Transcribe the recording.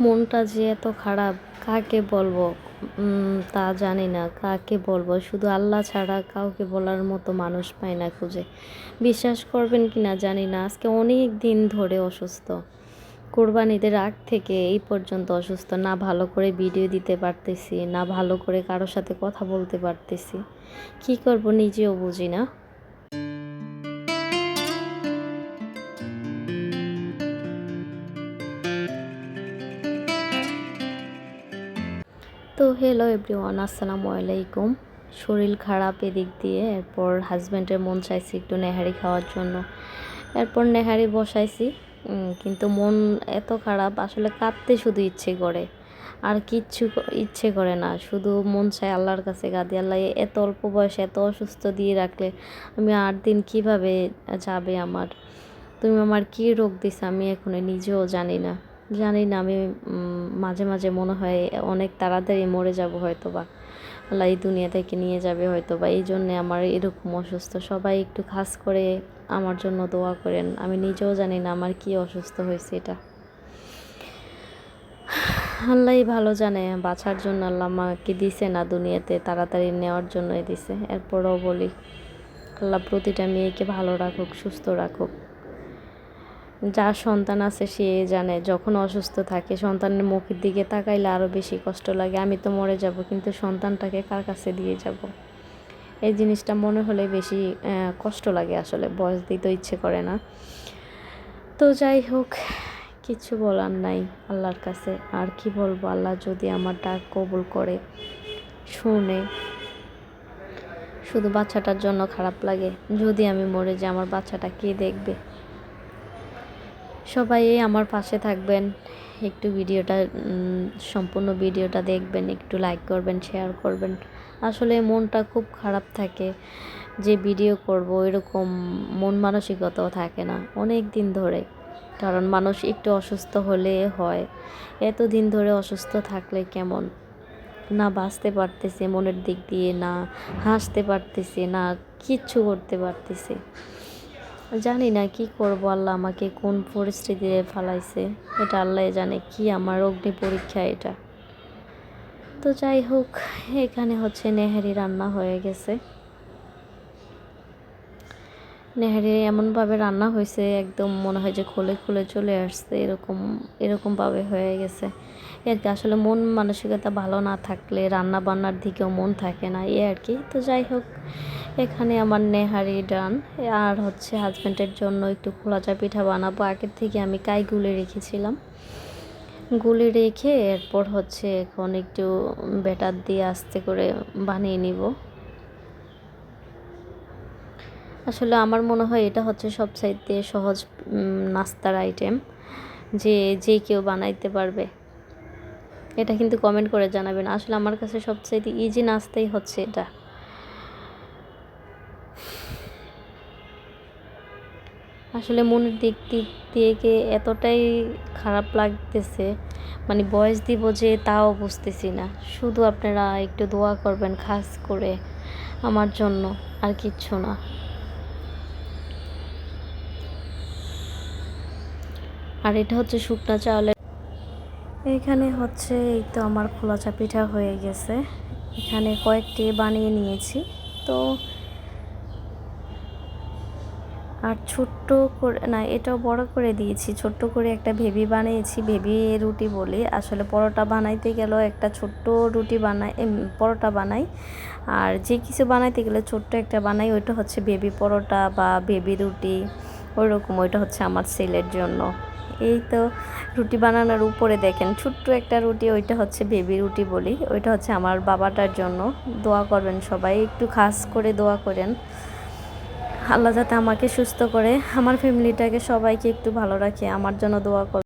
মনটা যে এত খারাপ, কাকে বলব? তা জানি না, কাকে বলব? শুধু আল্লাহ ছাড়া কাউকে বলার মতো মানুষ পাই না খুঁজে। বিশ্বাস করবেন কি না জানি না, আজকে অনেক দিন ধরে অসুস্থ। কোরবানিদের আগ থেকে এই পর্যন্ত অসুস্থ, না ভালো করে ভিডিও দিতে পারতেছি, না ভালো করে কারোর সাথে কথা বলতে পারতেছি। কি করব নিজেও বুঝি না। তো হ্যালো এভরিওয়ান আসসালামু আলাইকুম। শরীর খারাপ এদিক দিয়ে, এরপর হাজব্যান্ডের মন চাইছি একটু নেহারি খাওয়ার জন্য। এরপর নেহারি বসাইছি কিন্তু মন এত খারাপ, আসলে কাঁদতে শুধু ইচ্ছে করে। আর কিচ্ছু ইচ্ছে করে না, শুধু মন চায় আল্লাহর কাছে গাদি আল্লাহ এত অল্প বয়সে এত অসুস্থ দিয়ে রাখলে আমি আট দিন কীভাবে যাবে আমার? তুমি আমার কী রোগ দিছে আমি এখনও নিজেও জানি না। জানি না, আমি মাঝে মাঝে মনে হয় অনেক তাড়াতাড়ি মরে যাব হয়তো বা আল্লাহ এই দুনিয়া থেকে নিয়ে যাবে হয়তো বা এই জন্যে আমার এরকম অসুস্থ। সবাই একটু খাস করে আমার জন্য দোয়া করেন। আমি নিজেও জানি না আমার কি অসুস্থ হয়েছে এটা। আল্লাহ ভালো জানে, বাঁচার জন্য আল্লাহ আমাকে দিছে না দুনিয়াতে, তাড়াতাড়ি নেওয়ার জন্যই দিছে। এরপরও বলি, আল্লাহ প্রতিটা মেয়েকে ভালো রাখুক, সুস্থ রাখুক। যার সন্তান আছে সে জানে, যখন অসুস্থ থাকে সন্তানের মুখের দিকে তাকাইলে আরও বেশি কষ্ট লাগে, আমি তো মরে যাব, কিন্তু সন্তানটাকে কার কাছে দিয়ে যাব? এই জিনিসটা মনে হলে বেশি কষ্ট লাগে আসলে, বয়স দিতে ইচ্ছে করে না। তো যাই হোক, কিছু বলার নাই আল্লাহর কাছে, আর কি বলব আল্লাহ যদি আমার ডাক কবুল করে, শুনে। শুধু বাচ্চাটার জন্য খারাপ লাগে, যদি আমি মরে যাই আমার বাচ্চাটা কে দেখবে? সবাই আমার পাশে থাকবেন, একটু ভিডিওটা সম্পূর্ণ ভিডিওটা দেখবেন, একটু লাইক করবেন শেয়ার করবেন। আসলে মনটা খুব খারাপ থাকে যে ভিডিও করব, এরকম মন মানসিকতাও থাকে না অনেক দিন ধরে। কারণ মানুষ একটু অসুস্থ হলে হয়, এতদিন ধরে অসুস্থ থাকলে কেমন? না বাঁচতে পারতেছে মনের দিক দিয়ে, না হাসতে পারতেছে, না কিচ্ছু করতে পারতেছে। জানি না কি করব, আল্লাহ আমাকে কোন পরিস্থিতিতে ফালাইছে। এটা আল্লাহ জানে কি আমার অগ্নি পরীক্ষা এটা। তো যাই হোক, এখানে হচ্ছে নেহারি রান্না হয়ে গেছে। নেহারি এমনভাবে রান্না হয়েছে, একদম মনে হয় যে খুলে খুলে চলে আসছে, এরকম, এরকমভাবে হয়ে গেছে। এর কি আসলে মন মানসিকতা ভালো না থাকলে রান্না বান্নার দিকেও মন থাকে না এ আর কি। তো যাই হোক, এখানে আমার নেহারি ডান, আর হচ্ছে হাজব্যান্ডের জন্য একটু খোলা চা পিঠা বানাবো। আগের থেকে আমি কাই গুলে রেখেছিলাম। গুলে রেখে এরপর হচ্ছে এখন একটু ব্যাটার দিয়ে আস্তে করে বানিয়ে নিব। আসলে আমার মনে হয় এটা হচ্ছে সবচাইতে সহজ নাস্তার আইটেম যে যে কেউ বানাইতে পারবে। এটা কিন্তু কমেন্ট করে জানাবেন। আসলে আমার কাছে সবচাইতে ইজি নাস্তাই হচ্ছে এটা। আসলে মনের দিক দিক থেকে এতটাই খারাপ লাগতেছে মানে বয়স দিব যে তাও বুঝতেছি না। শুধু আপনারা একটু দোয়া করবেন, খাস করে আমার জন্য, আর কিচ্ছু না। আর এটা হচ্ছে শুকনা চাউলের এখানে হচ্ছে, এই তো আমার খোলা চা পিঠা হয়ে গেছে। এখানে কয়েকটি বানিয়ে নিয়েছি। তো আর ছোট্ট করে, না, এটাও বড় করে দিয়েছি। ছোট্ট করে একটা ভেবি বানিয়েছি, ভেবি রুটি বলি। আসলে পরোটা বানাইতে গেলেও একটা ছোট্ট রুটি বানাই পরোটা বানাই। আর যে কিছু বানাইতে গেলে ছোট্ট একটা বানাই, ওইটা হচ্ছে বেবি পরোটা বা বেবি রুটি। ওই রকম ওইটা হচ্ছে আমার ছেলের জন্য। এই তো রুটি বানানোর উপরে দেখেন, ছোট্ট একটা রুটি, ওইটা হচ্ছে বেবি রুটি বলি, ওইটা হচ্ছে আমার বাবাটার জন্য। দোয়া করবেন সবাই, একটু খাস করে দোয়া করেন। আল্লাহ যাতে আমাকে সুস্থ করে, আমার ফ্যামিলিটাকে সবাইকে একটু ভালো রাখে, আমার জন্য দোয়া